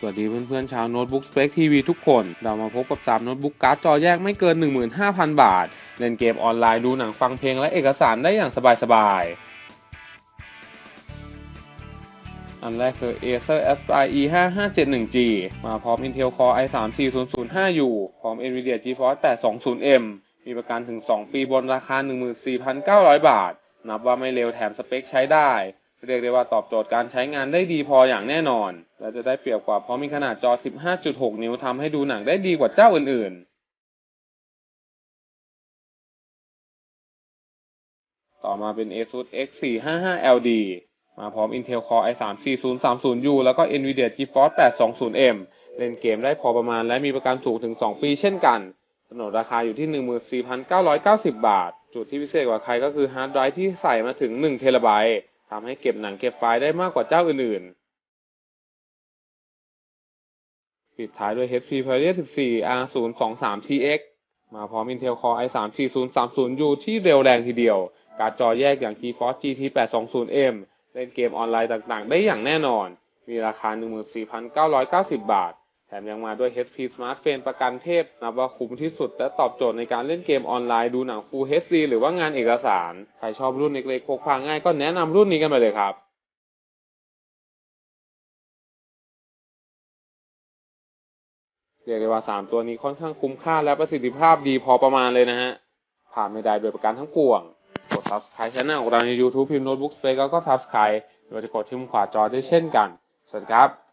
สวัสดีเพื่อนๆชาวโน้ตบุ๊กสเปคทีวีทุกคน เรามาพบกับ 3 โน้ตบุ๊กการ์ดจอแยกไม่เกิน 15,000 บาท เล่นเกมออนไลน์ดูหนังฟังเพลงและเอกสารได้อย่างสบายๆ อันแรกคือ Acer Aspire E5571G มาพร้อม Intel Core i3 4005U พร้อม Nvidia GeForce 820M มีประกันถึง 2 ปีบนราคา 14,900 บาท นับว่าไม่เร็วแถมสเปคใช้ได้ เรียกได้ว่าตอบโจทย์การใช้งานได้ดีพออย่างแน่นอน และจะได้เปรียบกว่าเพราะมีขนาดจอ 15.6 นิ้วทำให้ดูหนังได้ดีกว่าเจ้าอื่นๆ ต่อมาเป็น ASUS X455LD มาพร้อม Intel Core i3 4030U แล้วก็ Nvidia GeForce 820M เล่นเกมได้พอประมาณและมีประกันสูงถึง 2 ปีเช่นกันสนนราคาอยู่ที่ 14,990 บาท จุดที่พิเศษกว่าใครก็คือฮาร์ดไดรฟ์ที่ใส่มาถึง 1 เทราไบต์ ทำให้เก็บหนังเก็บไฟล์ได้มากกว่าเจ้าอื่นๆ ปิดท้ายด้วย HP Pavilion 14 R023TX มาพร้อม Intel Core i3 4030U ที่เร็วแรงทีเดียว การ์ดจอแยกอย่าง GeForce GT 820M เล่นเกมออนไลน์ต่างๆ ได้อย่างแน่นอน มีราคา 14,990 บาท แถมยังมาด้วย HP Smart Frame ประกันเทพนับว่าคุ้มที่สุด และตอบโจทย์ในการเล่นเกมออนไลน์ดูหนัง Full HD หรือว่างานเอกสาร ใครชอบรุ่นเล็กๆพกพาง่ายก็แนะนำรุ่นนี้กันไปเลยครับเรียกได้ว่า 3 ตัวนี้ค่อนข้างคุ้มค่าและประสิทธิภาพดีพอประมาณเลยนะฮะ ผ่านไม่ได้โดยประกันทั้งปวง กด subscribe ช่องของเราใน YouTube พิมพ์ Notebook Space แล้วก็ subscribe หรือจะกดที่มุมขวาจอได้เช่นกัน สวัสดีครับ